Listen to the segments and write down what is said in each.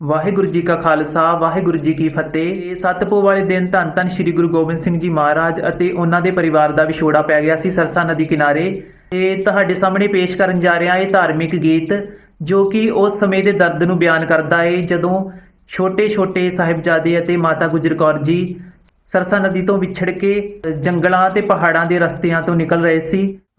ਵਾਹਿਗੁਰੂ ਜੀ ਕਾ ਖਾਲਸਾ, ਵਾਹਿਗੁਰੂ ਜੀ ਕੀ ਫਤਿਹ। ਸਤਪੋ ਵਾਲੇ ਦਿਨ ਧੰਨ ਧੰਨ ਸ੍ਰੀ ਗੁਰੂ ਗੋਬਿੰਦ ਸਿੰਘ ਜੀ ਮਹਾਰਾਜ ਅਤੇ ਉਹਨਾਂ ਦੇ ਪਰਿਵਾਰ ਦਾ ਵਿਛੋੜਾ ਪੈ ਗਿਆ ਸੀ ਸਰਸਾ ਨਦੀ ਕਿਨਾਰੇ। ਤੇ ਤੁਹਾਡੇ ਸਾਹਮਣੇ ਪੇਸ਼ ਕਰਨ ਜਾ ਰਿਹਾ ਇਹ ਧਾਰਮਿਕ ਗੀਤ, ਜੋ ਕਿ ਉਸ ਸਮੇਂ ਦੇ ਦਰਦ ਨੂੰ ਬਿਆਨ ਕਰਦਾ ਹੈ ਜਦੋਂ ਛੋਟੇ-ਛੋਟੇ ਸਾਹਿਬਜ਼ਾਦੇ ਅਤੇ ਮਾਤਾ ਗੁਜਰ ਕੌਰ ਜੀ ਸਰਸਾ ਨਦੀ ਤੋਂ ਵਿਛੜ ਕੇ ਜੰਗਲਾਂ ਤੇ ਪਹਾੜਾਂ ਦੇ ਰਸਤਿਆਂ ਤੋਂ ਨਿਕਲ ਰਹੇ ਸੀ।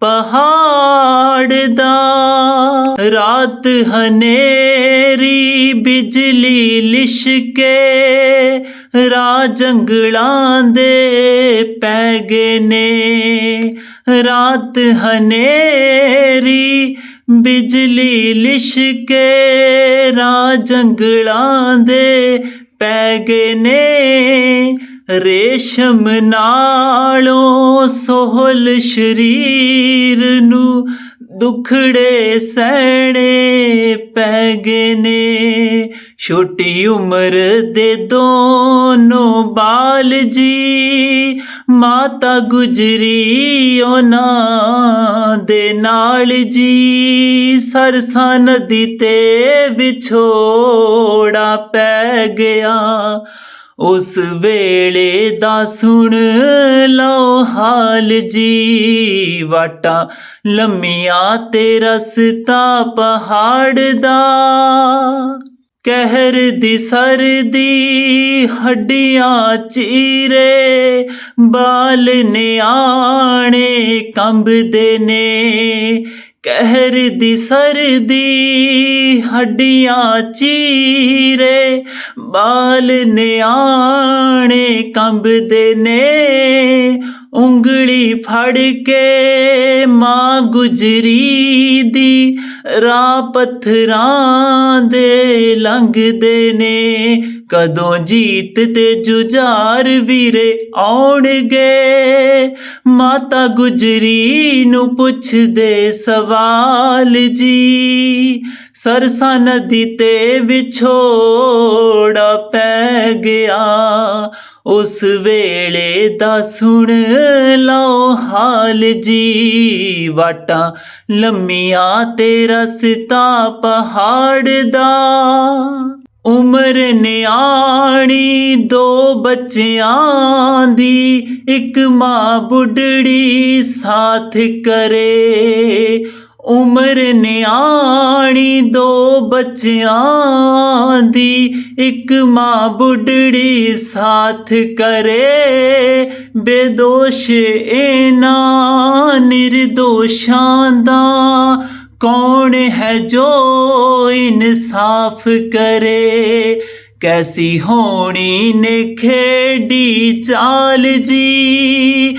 ਪਹਾੜ ਦਾ ਰਾਤ ਹਨੇਰੀ ਬਿਜਲੀ ਲਿਸ਼ਕੇ ਰਾ ਜੰਗਲਾਂ ਦੇ ਪੈ ਗਏ ਨੇ। ਰਾਤ ਹਨੇਰੀ ਬਿਜਲੀ ਲਿਸ਼ਕੇ ਰਾ ਜੰਗਲਾਂ ਦੇ ਪੈ ਗਏ ਨੇ। ਰੇਸ਼ਮ ਨਾਲੋਂ ਸੋਹਲ ਸ਼ਰੀਰ ਨੂੰ ਦੁਖੜੇ ਸਹਿਣੇ ਪੈ ਗਏ ਨੇ। ਛੋਟੀ ਉਮਰ ਦੇ ਦੋਨੋਂ ਬਾਲ ਜੀ ਮਾਤਾ ਗੁਜਰੀ ਉਹਨਾਂ ਦੇ ਨਾਲ ਜੀ। ਸਰਸਾ ਨਦੀ ਤੇ ਵਿਛੋੜਾ ਪੈ ਗਿਆ। ਉਸ ਵੇਲੇ ਦਾ ਸੁਣ ਲਓ ਹਾਲ ਜੀ। ਵਾਟਾਂ ਲੰਮੀਆਂ ਤੇ ਰਸਤਾ ਪਹਾੜ ਦਾ। ਕਹਿਰ ਦੀ ਸਰਦੀ ਹੱਡੀਆਂ ਚੀਰੇ, ਬਾਲ ਨਿਆਣੇ ਕੰਬਦੇ ਨੇ। ਕਹਿਰ ਦੀ ਸਰਦੀ ਹੱਡੀਆਂ ਚੀਰੇ ਬਾਲ ਨਿਆਣੇ ਕੰਬਦੇ ਨੇ। ਉਂਗਲੀ ਫੜ ਕੇ ਮਾਂ ਗੁਜਰੀ ਦੀ ਰਾਹ ਪੱਥਰਾਂ ਦੇ ਲੰਘਦੇ ਨੇ। ਕਦੋਂ ਜੀਤ ਤੇ ਜੁਝਾਰ ਵੀਰੇ ਆਉਣਗੇ? ਮਾਤਾ ਗੁਜਰੀ ਨੂੰ ਪੁੱਛਦੇ ਸਵਾਲ ਜੀ, ਸਰਸਾ ਨਦੀ ਤੇ ਵਿਛੋੜਾ ਪੈ ਗਿਆ। ਉਸ ਵੇਲੇ ਦਾ ਸੁਣ ਲਓ ਹਾਲ ਜੀ। ਵਾਟਾਂ ਲੰਮੀਆਂ ਤੇ ਰਸਤਾ ਪਹਾੜ ਦਾ। ਉਮਰ ਨਿਆਣੀ ਦੋ ਬੱਚਿਆਂ ਦੀ, ਇੱਕ ਮਾਂ ਬੁੱਢੜੀ ਸਾਥ ਕਰੇ। ਉਮਰ ਨਿਆਣੀ ਦੋ ਬੱਚਿਆਂ ਦੀ, ਇੱਕ ਮਾਂ ਬੁੱਢੜੀ ਸਾਥ ਕਰੇ। ਬੇਦੋਸ਼ ਇਹਨਾਂ ਨਿਰਦੋਸ਼ਾਂ ਦਾ, ਕੌਣ ਹੈ ਜੋ ਇਨਸਾਫ ਕਰੇ? ਕੈਸੀ ਹੋਣੀ ਨੇ ਖੇਡੀ ਚਾਲ ਜੀ?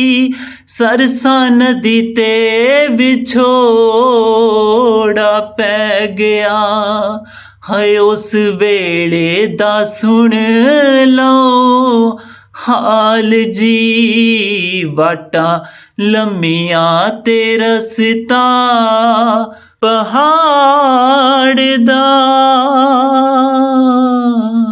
ਸਰਸਾ ਨਦੀ ਤੇ ਵਿਛੋੜਾ ਪੈ ਗਿਆ। ਹਾਏ, ਉਸ ਵੇਲੇ ਦਾ ਸੁਣ ਲਓ, ਹਾਲ ਜੀ, ਵਾਟਾਂ ਲੰਮੀਆਂ ਤੇ ਰਸਤਾ ਪਹਾੜ ਦਾ।